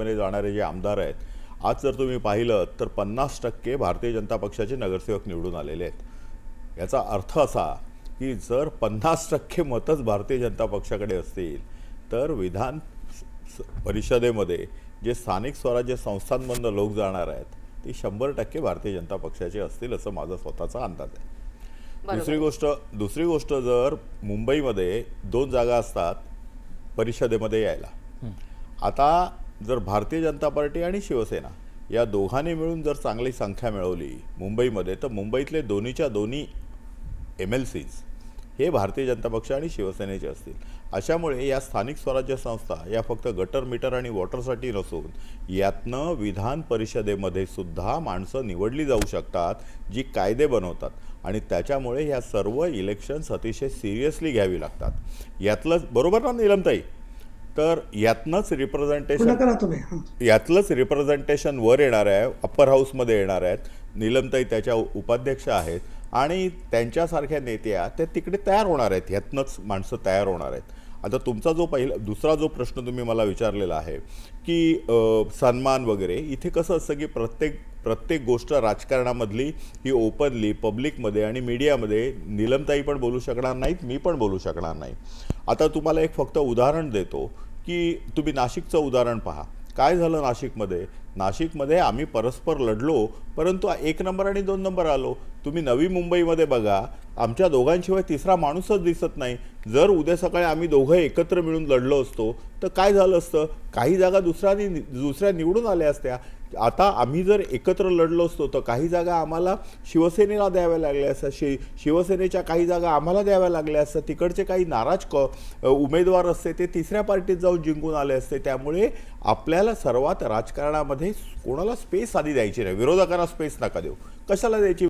परिषदेमध्ये जाणारे जे आमदार आहेत आज जर तुम्ही पाहिलं तर पन्नास टक्के भारतीय जनता पक्षाचे नगरसेवक निवडून आलेले आहेत. याचा अर्थ असा की जर पन्नास टक्के मतच भारतीय जनता पक्षाकडे असतील तर विधान परिषदेमध्ये जे स्थानिक स्वराज्य संस्थांमधनं लोक जाणार आहेत ते शंभर टक्के भारतीय जनता पक्षाचे असतील असं माझा स्वतःचा अंदाज आहे. दुसरी गोष्ट दुसरी गोष्ट जर मुंबईमध्ये दोन जागा असतात परिषदेमध्ये यायला. आता जर भारतीय जनता पार्टी आणि शिवसेना या दोघांनी मिळून जर चांगली संख्या मिळवली मुंबईमध्ये तर मुंबईतले दोन्हीच्या दोन्ही एम एल सीज हे भारतीय जनता पक्ष आणि शिवसेनेचे असतील. अशामुळे या स्थानिक स्वराज्य संस्था या फक्त गटर मीटर आणि वॉटरसाठी नसून यातनं विधान परिषदेमध्ये सुद्धा माणसं निवडली जाऊ शकतात जी कायदे बनवतात. आणि त्याच्यामुळे ह्या सर्व इलेक्शन्स अतिशय सिरियसली घ्यावी लागतात. यातलंच बरोबर ना निलमताई? तर यातनंच रिप्रेझेंटेशन. यातलंच रिप्रेझेंटेशन वर येणार आहे अप्पर हाऊसमध्ये येणार आहेत. नीलमताई त्याच्या उपाध्यक्ष आहेत. आणि त्यांच्यासारख्या नेत्या त्या तिकडे तयार होणार आहेत. ह्यातनंच माणसं तयार होणार आहेत. आता तुमचा जो पहिला दुसरा जो प्रश्न तुम्ही मला विचारलेला आहे की सन्मान वगैरे इथे कसं असतं की प्रत्येक प्रत्येक गोष्ट राजकारणामधली ही ओपनली पब्लिकमध्ये आणि मीडियामध्ये निलमताई पण बोलू शकणार नाहीत मी पण बोलू शकणार नाही. आता तुम्हाला एक फक्त उदाहरण देतो. की तुम्ही नाशिकचं उदाहरण पहा. काय झालं नाशिकमध्ये? नाशिकमध्ये आम्ही परस्पर लढलो परंतु एक नंबर आणि दोन नंबर आलो. तुम्ही नवी मुंबईमध्ये बघा आमच्या दोघांशिवाय तिसरा माणूसच दिसत नाही. जर उद्या सकाळी आम्ही दोघं एकत्र मिळून लढलो असतो तर काय झालं असतं? काही जागा दुसऱ्यानी दुसऱ्या निवडून आल्या असत्या. आता आम्ही जर एकत्र लढलो असतो तर काही जागा आम्हाला शिवसेनेला द्याव्या लागल्या असतात. शि शिवसेनेच्या काही जागा आम्हाला द्याव्या लागल्या असतात. तिकडचे काही नाराज क उमेदवार असते ते तिसऱ्या पार्टीत जाऊन जिंकून आले असते. त्यामुळे आपल्याला सर्वात राजकारणामध्ये कोणाला स्पेस आधी द्यायची नाही. विरोधकांना स्पेस नका देऊ. कशाला द्यायची?